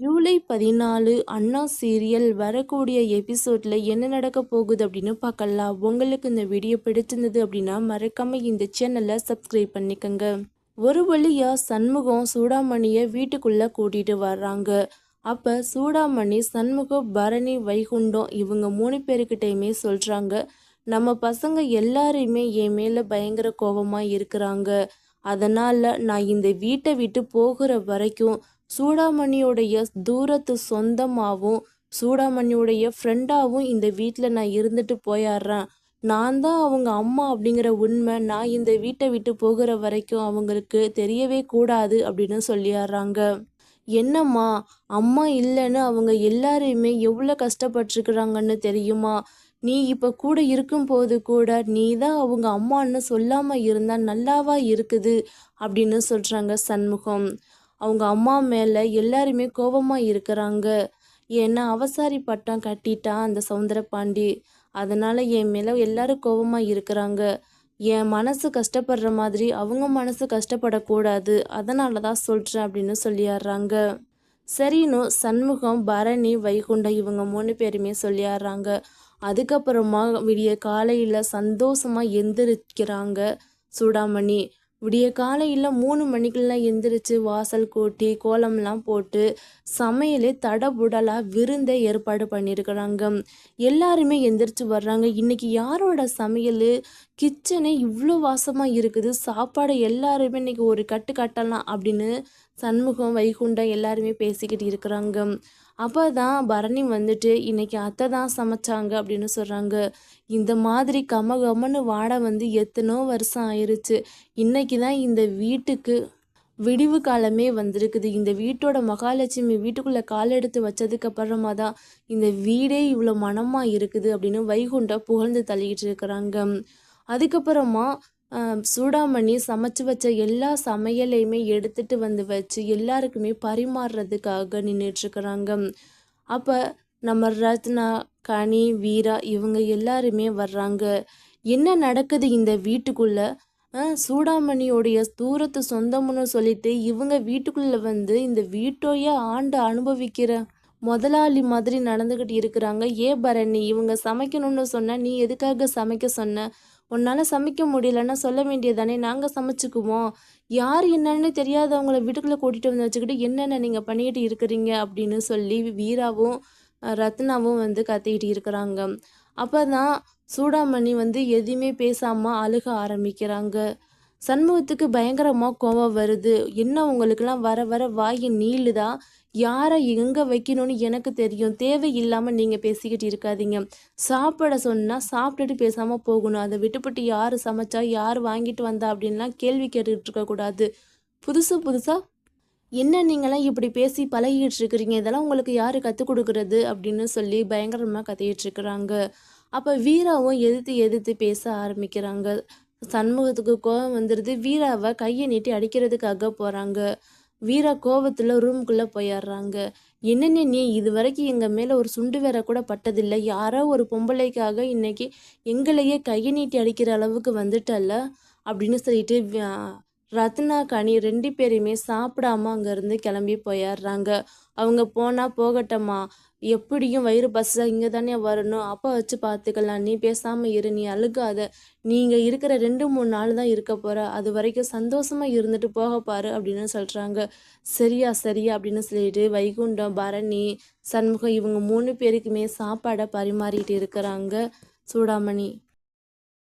ஜூலை பதினாலு அண்ணா சீரியல் வரக்கூடிய எபிசோடில் என்ன நடக்க போகுது அப்படின்னு பார்க்கலாம். உங்களுக்கு இந்த வீடியோ பிடிச்சிருந்தது அப்படின்னா மறக்காமல் இந்த சேனலை சப்ஸ்கிரைப் பண்ணிக்கோங்க. ஒரு வழியாக சண்முகம் சூடாமணியை வீட்டுக்குள்ளே கூட்டிகிட்டு வர்றாங்க. அப்போ சூடாமணி சண்முகம் பரணி வைகுண்டம் இவங்க மூணு பேருக்கிட்டையுமே சொல்கிறாங்க நம்ம பசங்க எல்லாரையுமே என் மேலே பயங்கர கோபமாக இருக்கிறாங்க. அதனால் நான் இந்த வீட்டை விட்டு போகிற வரைக்கும் சூடாமணியோடைய தூரத்து சொந்தமாகவும் சூடாமணியோடைய ஃப்ரெண்டாகவும் இந்த வீட்டில் நான் இருந்துட்டு போயிடுறேன். நான் தான் அவங்க அம்மா அப்படிங்கிற உண்மை நான் இந்த வீட்டை விட்டு போகிற வரைக்கும் அவங்களுக்கு தெரியவே கூடாது அப்படின்னு சொல்லிடுறாங்க என்னம்மா அம்மா இல்லைன்னு அவங்க எல்லாரையுமே எவ்வளோ கஷ்டப்பட்டுருக்குறாங்கன்னு தெரியுமா? நீ இப்போ கூட இருக்கும்போது கூட நீ தான் அவங்க அம்மான்னு சொல்லாமல் இருந்தால் நல்லாவா இருக்குது அப்படின்னு சொல்கிறாங்க சண்முகம். அவங்க அம்மா மேலே எல்லாருமே கோபமாக இருக்கிறாங்க. ஏன்னா அவசாரி பட்டம் கட்டிட்டான் அந்த சவுந்தர பாண்டி. அதனால் என் மேலே எல்லாரும் கோபமாக இருக்கிறாங்க. என் மனசு கஷ்டப்படுற மாதிரி அவங்க மனசு கஷ்டப்படக்கூடாது. அதனால தான் சொல்கிறேன் அப்படின்னு சொல்லிடுறாங்க சரின்னு சண்முகம் பரணி வைகுண்டம் இவங்க மூணு பேருமே சொல்லிடுறாங்க அதுக்கப்புறமா விடிய காலையில் சந்தோஷமாக எந்திரிக்கிறாங்க சூடாமணி. விடிய காலையில் மூணு மணிக்கெல்லாம் எந்திரிச்சு வாசல் கூட்டி கோலம்லாம் போட்டு சமையலே தடபுடலாக விருந்தை ஏற்பாடு பண்ணியிருக்கிறாங்க எல்லாருமே எந்திரிச்சு வர்றாங்க. இன்றைக்கி யாரோட சமையல்? கிச்சனே இவ்வளோ வாசமாக இருக்குது. சாப்பாடு எல்லாருமே இன்றைக்கி ஒரு கட்டு கட்டலாம் அப்படின்னு சண்முகம் வைகுண்டம் எல்லாருமே பேசிக்கிட்டு இருக்கிறாங்க. அப்போ தான் பரணி வந்துட்டு இன்னைக்கு அத்தை தான் சமைச்சாங்க அப்படின்னு சொல்கிறாங்க இந்த மாதிரி கம கமன்னு வாடை வந்து எத்தனோ வருஷம் ஆயிடுச்சு இன்னைக்கு தான் இந்த வீட்டுக்கு விடிவு காலமே வந்திருக்குது. இந்த வீட்டோட மகாலட்சுமி வீட்டுக்குள்ளே கால் எடுத்து வச்சதுக்கு அப்புறமா தான் இந்த வீடே இவ்வளோ மனமாக இருக்குது அப்படின்னு வைகுண்டம் புகழ்ந்து தள்ளிக்கிட்டு இருக்கிறாங்க. அதுக்கப்புறமா சூடாமணி சமைச்சு வச்ச எல்லா சமையலையுமே எடுத்துட்டு வந்து வச்சு எல்லாருக்குமே பரிமாறுறதுக்காக நின்றுட்டுருக்குறாங்க அப்போ நம்ம ரத்னா கனி வீரா இவங்க எல்லாருமே வர்றாங்க. என்ன நடக்குது இந்த வீட்டுக்குள்ள? சூடாமணியோடைய தூரத்து சொந்தம்னு சொல்லிட்டு இவங்க வீட்டுக்குள்ள வந்து இந்த வீட்டோயே ஆண்டு அனுபவிக்கிற முதலாளி மாதிரி நடந்துக்கிட்டு இருக்கிறாங்க. ஏ பரணி இவங்க சமைக்கணும்னு சொன்ன நீ எதுக்காக சமைக்க சொன்ன? உன்னால் சமைக்க முடியலன்னா சொல்ல வேண்டியதானே நாங்கள் சமைச்சுக்குவோம். யார் என்னன்னு தெரியாதவங்கள வீட்டுக்குள்ளே கூட்டிகிட்டு வந்து வச்சுக்கிட்டு என்னென்ன நீங்கள் பண்ணிக்கிட்டு இருக்கிறீங்க அப்படின்னு சொல்லி வீராவும் ரத்னாவும் வந்து கத்திக்கிட்டு இருக்கிறாங்க. அப்போ தான் சூடாமணி வந்து எதுவுமே பேசாமல் அழுக ஆரம்பிக்கிறாங்க. சண்முகத்துக்கு பயங்கரமாக கோவம் வருது. என்ன உங்களுக்கெல்லாம் வர வர வாய் நீளுதா? யாரை எங்கே வைக்கணும்னு எனக்கு தெரியும். தேவை இல்லாமல் நீங்கள் பேசிக்கிட்டு இருக்காதீங்க. சாப்பிட சொன்னால் சாப்பிட்டுட்டு பேசாமல் போகணும். அதை விட்டுப்பட்டு யார் சமைச்சா யார் வாங்கிட்டு வந்தா அப்படின்லாம் கேள்வி கேட்டுக்கிட்டு இருக்கக்கூடாது புதுசு புதுசாக என்ன நீங்களாம் இப்படி பேசி பழகிட்டு இருக்கிறீங்க? இதெல்லாம் உங்களுக்கு யார் கற்றுக் கொடுக்குறது? அப்படின்னு சொல்லி பயங்கரமாக கத்திக்கிட்டு இருக்கிறாங்க. அப்போ வீராவும் எதிர்த்து எதிர்த்து பேச ஆரம்பிக்கிறாங்க. சண்முகத்துக்கு கோபம் வந்துடுது வீராவை கையை நீட்டி அடிக்கிறதுக்காக போகிறாங்க வீரா கோபத்தில் ரூமுக்குள்ளே போயிடுறாங்க. என்னென்ன நீ இது வரைக்கும் எங்கள் மேலே ஒரு சுண்டு வேற கூட பட்டதில்லை. யாரோ ஒரு பொம்பளைக்காக இன்னைக்கு எங்களையே கையை நீட்டி அடிக்கிற அளவுக்கு வந்துட்டல்ல அப்படின்னு சொல்லிட்டு ரத்னா கனி ரெண்டு பேரையுமே சாப்பிடாம அங்கேருந்து கிளம்பி போயிடுறாங்க. அவங்க போனால் போகட்டம்மா. எப்படியும் வயிறு பஸ்ஸா இங்கே தானே வரணும். அப்போ வச்சு பார்த்துக்கலாம் நீ பேசாமல் இரு. நீ அழுகாத. நீங்கள் இருக்கிற ரெண்டு மூணு நாள் தான் இருக்க போகிற அது வரைக்கும் சந்தோஷமாக இருந்துட்டு போக பாரு அப்படின்னு சொல்கிறாங்க சரியா சரியா அப்படின்னு சொல்லிட்டு வைகுண்டம் பரணி சண்முகம் இவங்க மூணு பேருக்குமே சாப்பாடை பரிமாறிட்டு இருக்கிறாங்க. சூடாமணி.